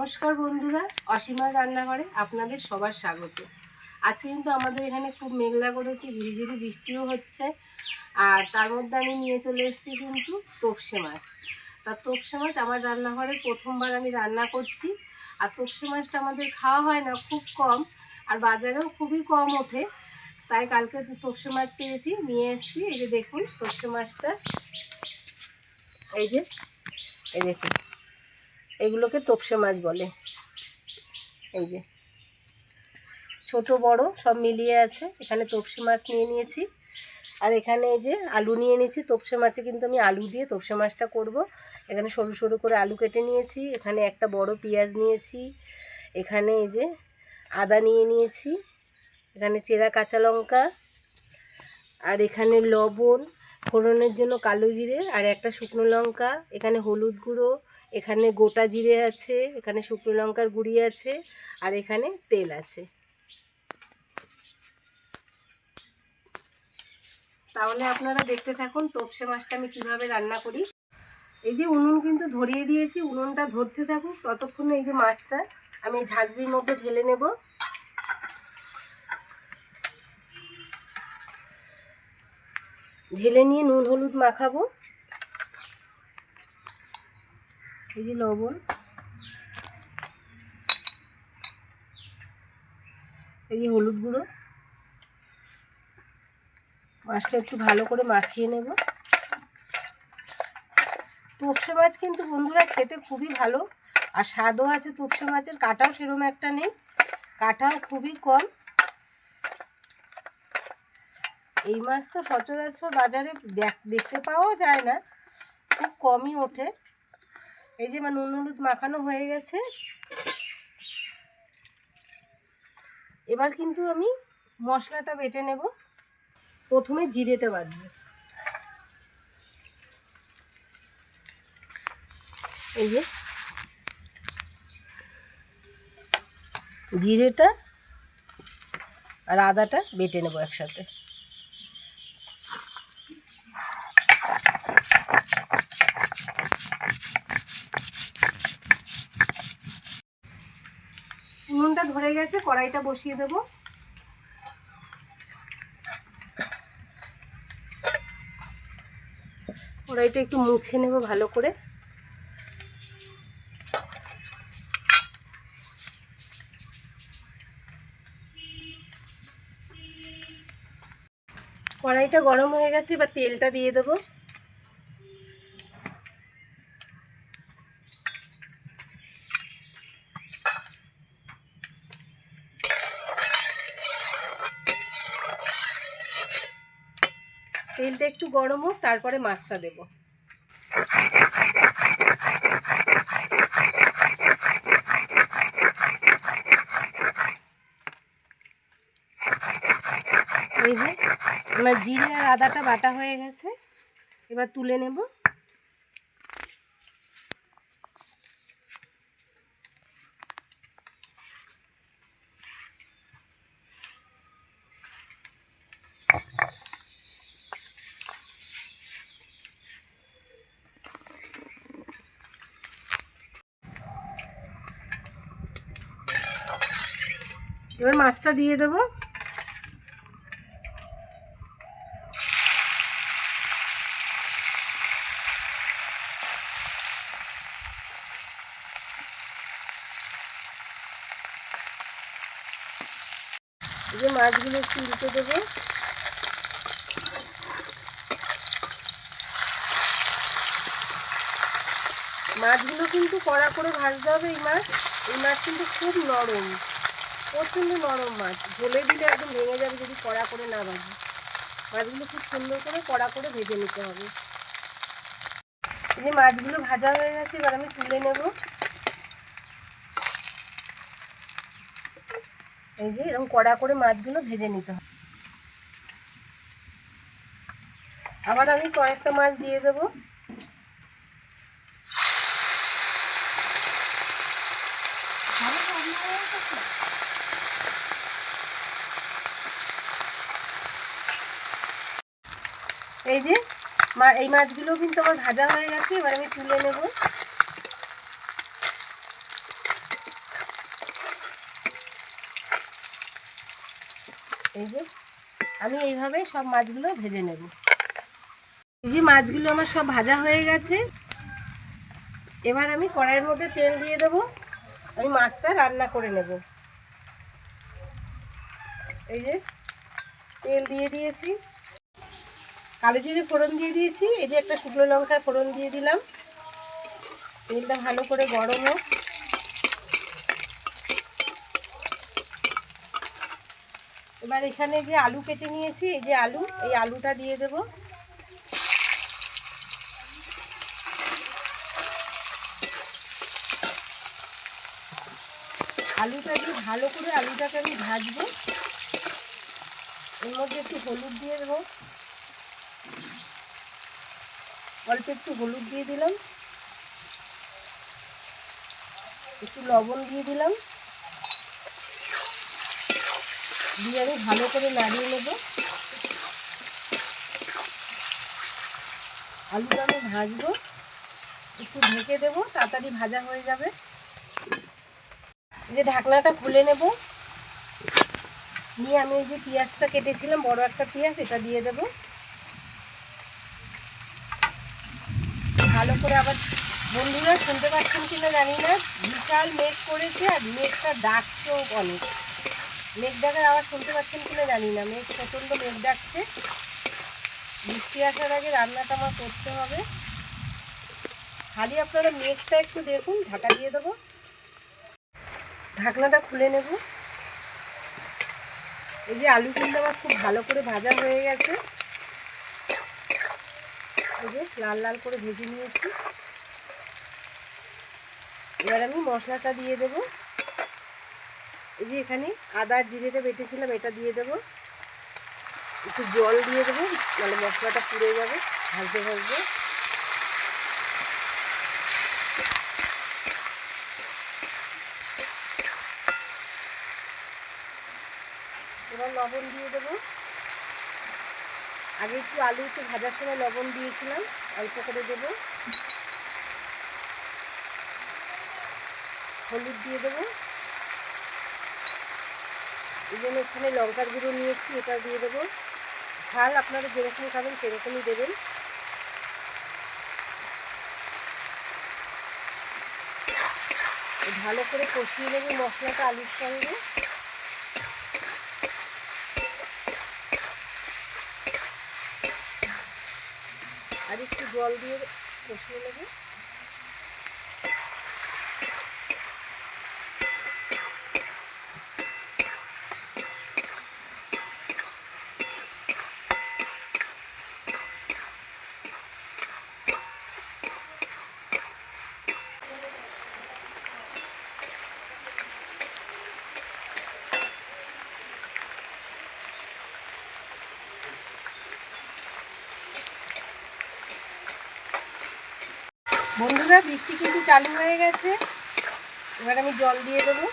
নমস্কার বন্ধুরা, অসীমার রান্নাঘরে আপনাদের সবার স্বাগত। আজকে কিন্তু আমাদের এখানে খুব মেঘলা করেছে, ঝিরিঝিরি বৃষ্টিও হচ্ছে, আর তার মধ্যে আমি নিয়ে চলে এসেছি কিন্তু তোপসে মাছ। তা তোপসে মাছ আমার রান্নাঘরে প্রথমবার আমি রান্না করছি, আর তোপসে মাছটা আমাদের খাওয়া হয় না, খুব কম, আর বাজারেও খুবই কম ওঠে, তাই কালকে তোপসে মাছ পেয়েছি, নিয়ে এসেছি, এই যে দেখুন তোপসে মাছটা, এই যে, এই দেখুন। এগুলোকে তোপসে মাছ বলে। এই যে। ছোট, বড়, সব মিলিয়ে আছে। এখানে তোপসে মাছ নিয়ে নিয়েছি। আর এখানে এই যে আলু নিয়ে নিয়েছি। তোপসে মাছে কিন্তু আমি আলু দিয়ে তোপসে মাছটা করব। এখানে সরু সরু করে আলু কেটে নিয়েছি। এখানে একটা বড় পেঁয়াজ নিয়েছি। এখানে এই যে আদা নিয়ে নিয়েছি। এখানে চেরা কাঁচা লঙ্কা। আর এখানে লবণ। ফোড়নের জন্য কালো জিরে। আর একটা শুকনো লঙ্কা। এখানে হলুদ গুঁড়ো। এখানে গোটা জিরে আছে, এখানে শুকনো লঙ্কার গুঁড়ি আছে, আর এখানে তেল আছে। তাহলে আপনারা দেখতে থাকুন তোপসে মাছটা আমি কীভাবে রান্না করি। এই যে উনুন কিন্তু ধরিয়ে দিয়েছি, উনুনটা ধরতে থাকুক, ততক্ষণে এই যে মাছটা আমি ঝাঁঝরির মধ্যে ঢেলে নেব। ঢেলে নিয়ে নুন, হলুদ মাখাবো। যে লবণ। এই হলুদ গুঁড়ো। মাছটা একটু ভালো করে মাখিয়ে নেব। তোপসে মাছ কিন্তু বন্ধুরা খেতে খুবই ভালো, আর স্বাদও আছে তোপসে মাছের। কাটাও সেরকম একটা নেই, কাটাও খুবই কম। এই মাছ তো সচরাচর বাজারে দেখ- দেখতে পাওয়াও যায় না, খুব কমই ওঠে। এই যে আমার নুন হলুদ মাখানো হয়ে গেছে। এবার কিন্তু আমি মশলাটা বেটে নেব। প্রথমে জিরেটা বাটবো। এই যে জিরেটা আর আদাটা বেটে নেব একসাথে। ধরে গেছে, কড়াইটা বসিয়ে দেব। কড়াইটা একটু মুছে নেব ভালো করে। কড়াইটা গরম হয়ে গেছে, এবার তেলটা দিয়ে দেবো। তেলটা একটু গরম হোক, তারপরে মাছটা দেব। এই যে আমার জিরে আর আদাটা বাটা হয়ে গেছে। এবার তুলে নেব। এবার মাছটা দিয়ে দেবো। যে মাছগুলো একটু উল্টে দেবো। মাছগুলো কিন্তু কড়া করে ভাজতে হবে, এই মাছ এই মাছ কিন্তু খুব নরম। প্রচণ্ড নরম মাছ। ঝোলে দিলে একদম ভেঙে যাবে যদি কড়া করে না ভাজি। মাছগুলো খুব সুন্দর করে কড়া করে ভেজে নিতে হবে। এই মাছগুলো ভাজা হয়ে গেছে, এবার আমি তুলে নেব। এই যে এরকম কড়া করে মাছগুলো ভেজে নিতে হবে। আবার আমি কয়েকটা মাছ দিয়ে দেবো। এই মাছগুলো কিন্তু আমার ভাজা হয়ে গেছে, এবার আমি তুলে নেব। এই যে, আমি এইভাবে সব মাছগুলো ভেজে নেব। এই যে মাছগুলো আমার সব ভাজা হয়ে গেছে, এবার আমি কড়াইয়ের মধ্যে তেল দিয়ে দেব, আমি মাছটা রান্না করে নেব। এই যে, তেল দিয়ে দিয়েছি। কালো জিরে ফোড়ন দিয়ে দিয়েছি, এই যে একটা শুকনো লঙ্কা ফোড়ন দিয়ে দিলাম। তেলটা ভালো করে গরম হোক। এবার এখানে যে আলু কেটে নিয়েছি, এই যে আলু, এই আলুটা দিয়ে দেব। আলুটা দিয়ে ভালো করে আলুটাকে আমি ভাজবো। এর মধ্যে একটু হলুদ দিয়ে দেবো। অল্প একটু হলুদ দিয়ে দিলাম। একটু লবণ দিয়ে দিলাম। দিয়ে আমি ভালো করে নাড়িয়ে নেব। আলুটা আমি ভাজবো। একটু ঢেকে দেবো, তাড়াতাড়ি ভাজা হয়ে যাবে। যে ঢাকনাটা খুলে নেব। নিয়ে আমি এই যে পেঁয়াজটা কেটেছিলাম, বড় একটা পেঁয়াজ, এটা দিয়ে দেব। করে আবার বন্ধুরা শুনতে পাচ্ছেন কিনা জানি না। বিশাল মেঘ করেছে আর মেঘটা ডাকছেও অনেক মেঘ ডাকার আবার শুনতে পাচ্ছেন কিনা জানি না। মেঘ প্রচণ্ড মেঘ ডাকছে। বৃষ্টি আসার আগে রান্নাটা আমার করতে হবে। খালি আপনারা মেঘটা একটু দেখুন, ঢাকা দিয়ে দেবো। ঢাকনাটা খুলে নেব। এই যে আলু কিন্তু আমার খুব ভালো করে ভাজা হয়ে গেছে। এই যে লাল লাল করে ভেজে নিয়েছি। এবার আমি মশলাটা দিয়ে দেব। এই যে এখানে আদা জিরেটা বেটেছিলাম, এটা দিয়ে দেব। একটু জল দিয়ে দেবো মানে মশলাটা পুড়ে যাবে, ভাজতে ভাজতে। এবার লবণ দিয়ে দেবো। আগে একটু আলু, একটু ভাজার সময় লবণ দিয়েছিলাম, অল্প করে দেবো। হলুদ দিয়ে দেবো। এই জন্য এখানে লঙ্কার গুঁড়ো নিয়েছি, এটা দিয়ে দেবো। ঝাল আপনারা যেরকম খাবেন সেরকমই দেবেন। ভালো করে কষিয়ে নেব মশলাটা আলুর সঙ্গে। আর একটু জল দিয়ে কষিয়ে নেব। বন্ধুরা, বৃষ্টি কিন্তু চালু হয়ে গেছে। এবার আমি জল দিয়ে দেবো।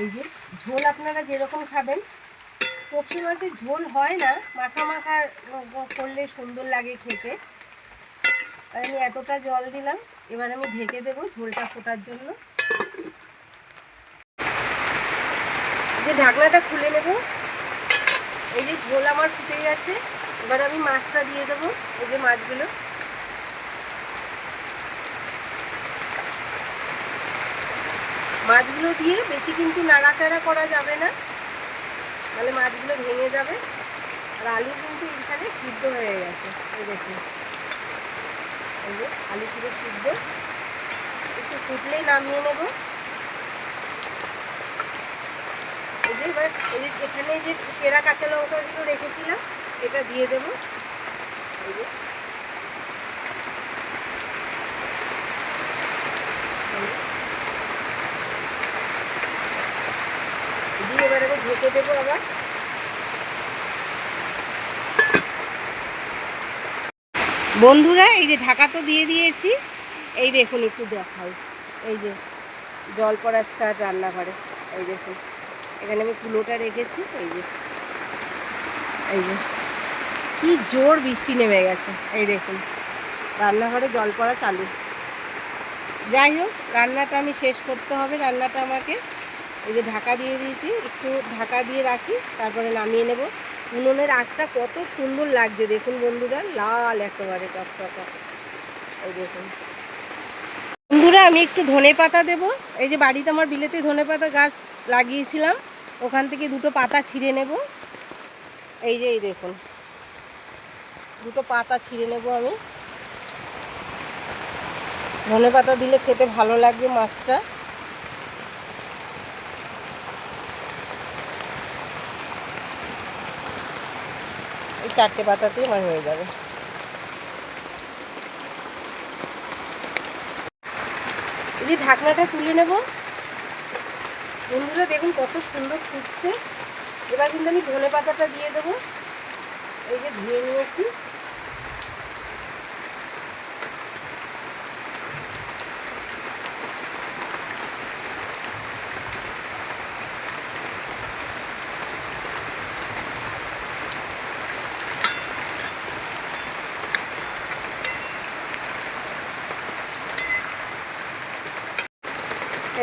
এই যে ঝোল আপনারা যেরকম খাবেন কপসি মাছের ঝোল হয় না, মাখা মাখা করলে সুন্দর লাগে খেতে। আমি এতটা জল দিলাম, এবার আমি ঢেকে দেবো ঝোলটা ফোটার জন্য। যে ঢাকনাটা খুলে নেব। এই যে ঝোল আমার ফুটে গেছে, এবার আমি মাছটা দিয়ে দেবো, এই যে মাছগুলো। মাছগুলো দিয়ে বেশি কিন্তু নাড়াচাড়া করা যাবে না, তাহলে মাছগুলো ভেঙে যাবে। আর আলু কিন্তু এখানে সিদ্ধ হয়ে গেছে, এই দেখুন। এই যে আলু পুরো সিদ্ধ। একটু ফুটলেই নামিয়ে নেব। এই এবার এই এখানে যে চেরা কাঁচা লঙ্কা লঙ্কাগুলো রেখেছিলাম, এটা দিয়ে দেব। দিয়ে এবার আমি ঢেকে দেবো আবার। বন্ধুরা, এই যে ঢাকা তো দিয়ে দিয়েছি। এই দেখুন, একটু দেখাই এই যে, জল পড়া স্টার রান্নাঘরে। এই দেখুন। এখানে আমি কুলোটা রেখেছি এই যে। এই যে। কী জোর বৃষ্টি নেমে গেছে। এই দেখুন রান্নাঘরে জল পড়া চালু। যাই হোক রান্নাটা আমি শেষ করতে হবে। রান্নাটা আমাকে এই যে ঢাকা দিয়ে দিয়েছি একটু ঢাকা দিয়ে রাখি তারপরে নামিয়ে নেব। উনুনের আঁচটা কত সুন্দর লাগছে দেখুন বন্ধুরা লাল একেবারে টকটকা। এই দেখুন। বন্ধুরা আমি একটু ধনে পাতা দেবো। এই যে বাড়িতে আমার বিলেতে ধনে পাতা গাছ লাগিয়েছিলাম ওখান থেকে দুটো পাতা ছিঁড়ে নেব। এই যে এই দেখুন। দুটো পাতা ছিঁড়ে নেব আমি। ধনে পাতা দিলে খেতে ভালো লাগবে মাছটা। এই চারটে পাতাতেই আমার হয়ে যাবে। এই ঢাকনাটা তুলে নেব। বন্ধুরা, দেখুন কত সুন্দর ফুটছে। এবার কিন্তু আমি ধনে পাতাটা দিয়ে দেবো। এই যে ধুয়ে নিয়েছি।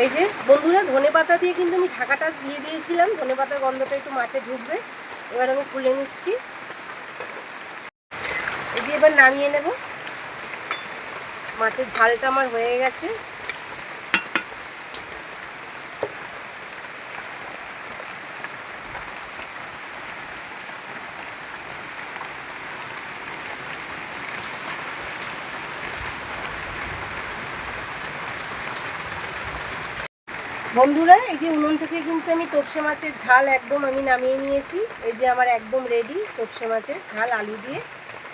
এই যে, বন্ধুরা, ধনে পাতা দিয়ে কিন্তু আমি ঢাকাটা দিয়ে দিয়েছিলাম। ধনে পাতার গন্ধটা একটু মাছে ঢুকবে। এবার আমি খুলে নিচ্ছি। এই যে এবার নামিয়ে নেব। মাছের ঝালটা আমার হয়ে গেছে। বন্ধুরা, এই যে উনুন থেকে কিন্তু আমি তোপসে মাছের ঝাল একদম আমি নামিয়ে নিয়েছি। এই যে আমার একদম রেডি তোপসে মাছের ঝাল আলু দিয়ে।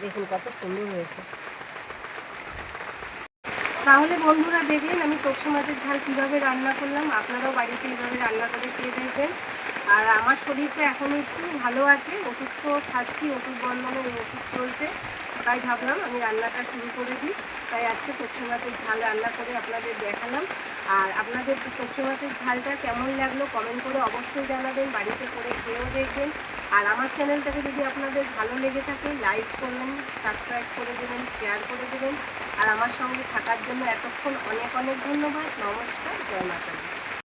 দেখুন কত সুন্দর হয়েছে। তাহলে বন্ধুরা দেখলেন আমি তোপসে মাছের ঝাল কীভাবে রান্না করলাম। আপনারাও বাড়িতে এইভাবে রান্না করে খেয়ে দেখবেন। আর আমার শরীরটা এখন একটু ভালো আছে, ওষুধ তো খাচ্ছি, ওষুধ বন্ধনের ওষুধ চলছে। তাই ভাবলাম আমি রান্নাটা শুরু করে দিই। তাই আজকে তোপসে মাছের ঝাল রান্না করে আপনাদের দেখালাম। আর আপনাদের তোপসে মাছের ঝালটা কেমন লাগল কমেন্ট করে অবশ্যই জানাবেন, বাড়িতে করে খেয়েও দেখবেন। আর আমার চ্যানেলটাকে যদি আপনাদের ভালো লেগে থাকে লাইক করবেন সাবস্ক্রাইব করে দেবেন শেয়ার করে দেবেন। আর আমার সঙ্গে থাকার জন্য এতক্ষণ অনেক অনেক ধন্যবাদ। নমস্কার, জয় দি।